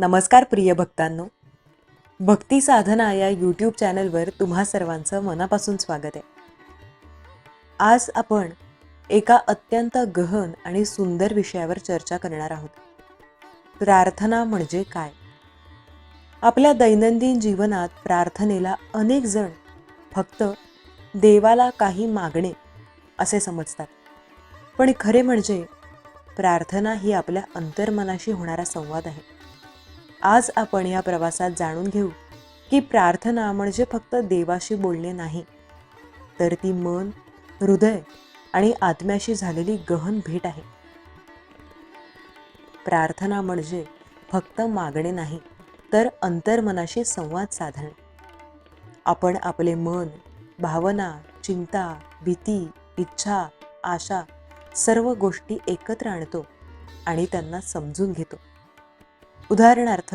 नमस्कार प्रिय भक्तांनो. भक्ती साधना या यूट्यूब चॅनलवर तुम्हा सर्वांचं मनापासून स्वागत आहे. आज आपण एका अत्यंत गहन आणि सुंदर विषयावर चर्चा करणार आहोत. प्रार्थना म्हणजे काय? आपल्या दैनंदिन जीवनात प्रार्थनेला अनेक जण फक्त देवाला काही मागणे असे समजतात. पण खरे म्हणजे प्रार्थना ही आपल्या अंतर्मनाशी होणारा संवाद आहे. आज आपण या प्रवासात जाणून घेऊ की प्रार्थना म्हणजे फक्त देवाशी बोलणे नाही तर ती मन हृदय आणि आत्म्याशी झालेली गहन भेट आहे. प्रार्थना म्हणजे फक्त मागणे नाही तर अंतर्मनाशी संवाद साधणे. आपण आपले मन भावना चिंता भीती इच्छा आशा सर्व गोष्टी एकत्र आणतो आणि त्यांना समजून घेतो. उदाहरणार्थ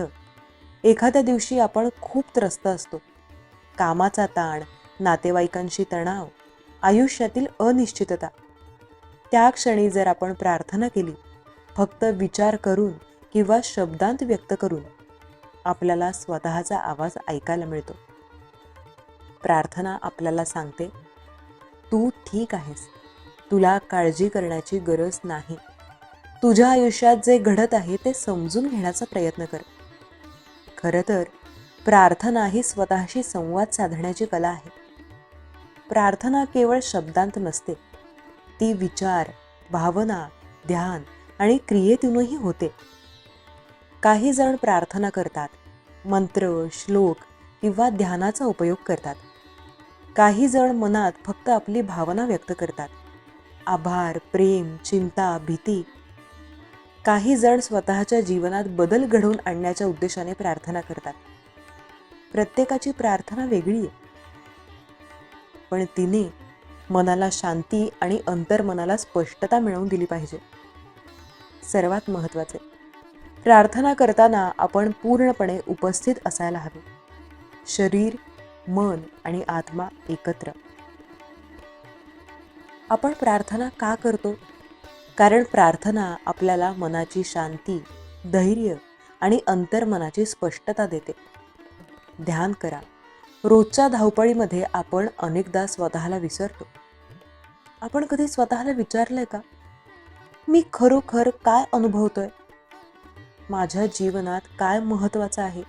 एखाद्या दिवशी आपण खूप त्रस्त असतो. कामाचा ताण नातेवाईकांशी तणाव आयुष्यातील अनिश्चितता. त्या क्षणी जर आपण प्रार्थना केली फक्त विचार करून किंवा शब्दांत व्यक्त करून आपल्याला स्वतःचा आवाज ऐकायला मिळतो. प्रार्थना आपल्याला सांगते तू ठीक आहेस. तुला काळजी करण्याची गरज नाही. तुझ्या आयुष्यात जे घडत आहे ते समजून घेण्याचा प्रयत्न कर. खरं तर प्रार्थना ही स्वतःशी संवाद साधण्याची कला आहे. प्रार्थना केवळ शब्दांत नसते. ती विचार भावना ध्यान आणि क्रियेतूनही होते. काही जण प्रार्थना करतात मंत्र श्लोक किंवा ध्यानाचा उपयोग करतात. काही जण मनात फक्त आपली भावना व्यक्त करतात. आभार प्रेम चिंता भीती काही जण स्वतःच्या जीवनात बदल घडवून आणण्याच्या उद्देशाने प्रार्थना करतात. प्रत्येकाची प्रार्थना वेगळी आहे. पण तिने मनाला शांती आणि अंतर्मनाला स्पष्टता मिळवून दिली पाहिजे. सर्वात महत्त्वाचे. प्रार्थना करताना आपण पूर्णपणे उपस्थित असायला हवे. शरीर मन आणि आत्मा एकत्र. आपण प्रार्थना का करतो? कारण प्रार्थना आपल्याला मनाची शांती धैर्य आणि अंतर्मनाची स्पष्टता देते. ध्यान करा. रोजच्या धावपळीमध्ये आपण अनेकदा स्वतःला विसरतो. आपण कधी स्वतःला विचारलंय का? मी खरोखर काय अनुभवतोय? माझ्या जीवनात काय महत्त्वाचं आहे?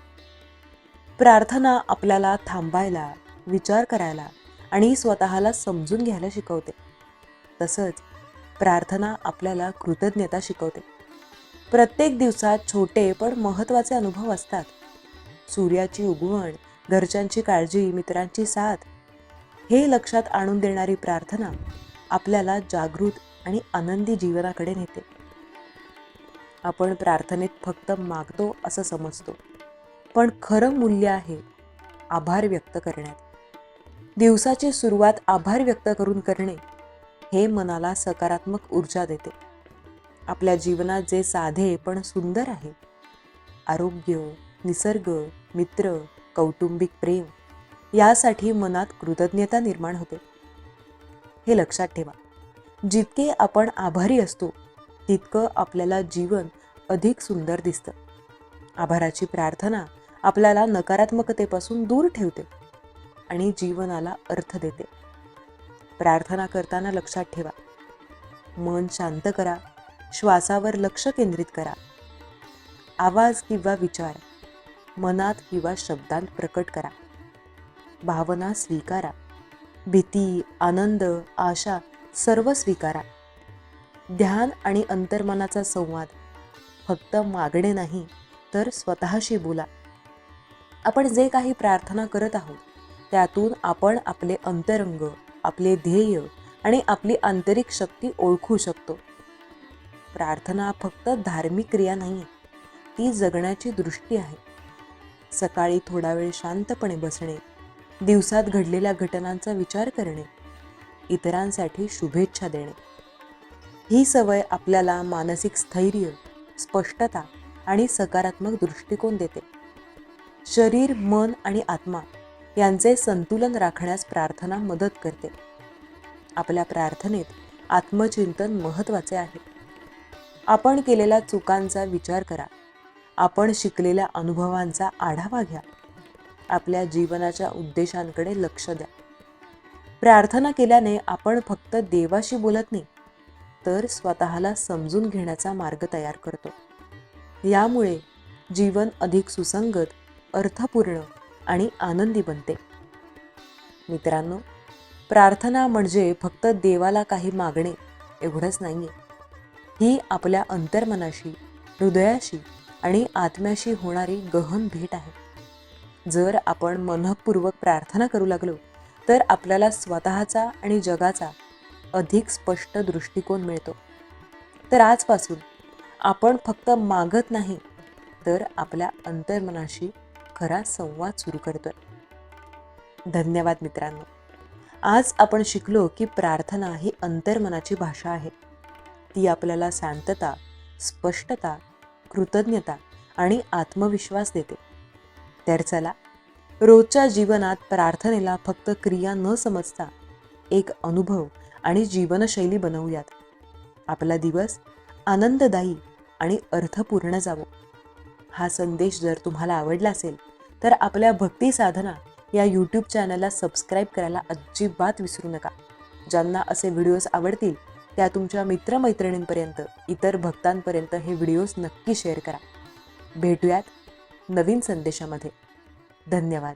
प्रार्थना आपल्याला थांबायला विचार करायला आणि स्वतःला समजून घ्यायला शिकवते. तसंच प्रार्थना आपल्याला कृतज्ञता शिकवते. प्रत्येक दिवसात छोटे पण महत्त्वाचे अनुभव असतात. सूर्याची उगवण घरच्यांची काळजी मित्रांची साथ हे लक्षात आणून देणारी प्रार्थना आपल्याला जागृत आणि आनंदी जीवनाकडे नेते. आपण प्रार्थनेत फक्त मागतो असं समजतो पण खरं मूल्य आहे आभार व्यक्त करण्यात. दिवसाची सुरुवात आभार व्यक्त करून करणे हे मनाला सकारात्मक ऊर्जा देते. आपल्या जीवनात जे साधे पण सुंदर आहे आरोग्य निसर्ग मित्र कौटुंबिक प्रेम यासाठी मनात कृतज्ञता निर्माण होते. हे लक्षात ठेवा. जितके आपण आभारी असतो तितकं आपल्याला जीवन अधिक सुंदर दिसतं. आभाराची प्रार्थना आपल्याला नकारात्मकतेपासून दूर ठेवते आणि जीवनाला अर्थ देते. प्रार्थना करताना लक्षात ठेवा. मन शांत करा. श्वासावर लक्ष केंद्रित करा. आवाज किंवा विचार मनात किंवा शब्दांत प्रकट करा. भावना स्वीकारा. भीती आनंद आशा सर्व स्वीकारा. ध्यान आणि अंतर्मनाचा संवाद फक्त मागणे नाही तर स्वतःशी बोला. आपण जे काही प्रार्थना करत आहोत त्यातून आपण आपले अंतरंग आपले ध्येय आणि आपली आंतरिक शक्ती ओळखू शकतो. प्रार्थना फक्त धार्मिक क्रिया नाही ती जगण्याची दृष्टी आहे. सकाळी थोडा वेळ शांतपणे बसणे दिवसात घडलेल्या घटनांचा विचार करणे इतरांसाठी शुभेच्छा देणे. ही सवय आपल्याला मानसिक स्थैर्य स्पष्टता आणि सकारात्मक दृष्टिकोन देते. शरीर मन आणि आत्मा यांचे संतुलन राखण्यास प्रार्थना मदत करते. आपल्या प्रार्थनेत आत्मचिंतन महत्त्वाचे आहे. आपण केलेल्या चुकांचा विचार करा. आपण शिकलेल्या अनुभवांचा आढावा घ्या. आपल्या जीवनाच्या उद्देशांकडे लक्ष द्या. प्रार्थना केल्याने आपण फक्त देवाशी बोलत नाही तर स्वतःला समजून घेण्याचा मार्ग तयार करतो. यामुळे जीवन अधिक सुसंगत अर्थपूर्ण आणि आनंदी बनते. मित्रांनो प्रार्थना म्हणजे फक्त देवाला काही मागणे एवढंच नाही ही आपल्या अंतर्मनाशी हृदयाशी आणि आत्म्याशी होणारी गहन भेट आहे. जर आपण मनपूर्वक प्रार्थना करू लागलो तर आपल्याला स्वतःचा आणि जगाचा अधिक स्पष्ट दृष्टिकोन मिळतो. तर आजपासून आपण फक्त मागत नाही तर आपल्या अंतर्मनाशी खरा संवाद सुरू करतोय. धन्यवाद मित्रांनो. आज आपण शिकलो की प्रार्थना ही अंतर्मनाची भाषा आहे. ती आपल्याला शांतता स्पष्टता कृतज्ञता आणि आत्मविश्वास देते. तर चला रोजच्या जीवनात प्रार्थनेला फक्त क्रिया न समजता एक अनुभव आणि जीवनशैली बनवूयात. आपला दिवस आनंददायी आणि अर्थपूर्ण जावो. हा संदेश जर तुम्हाला आवडला असेल तर आपल्या भक्ती साधना या यूट्यूब चॅनलला सबस्क्राईब करायला अजिबात विसरू नका. ज्यांना असे व्हिडिओज आवडतील त्या तुमच्या मित्रमैत्रिणींपर्यंत इतर भक्तांपर्यंत हे व्हिडिओज नक्की शेअर करा. भेटूयात नवीन संदेशामध्ये. धन्यवाद.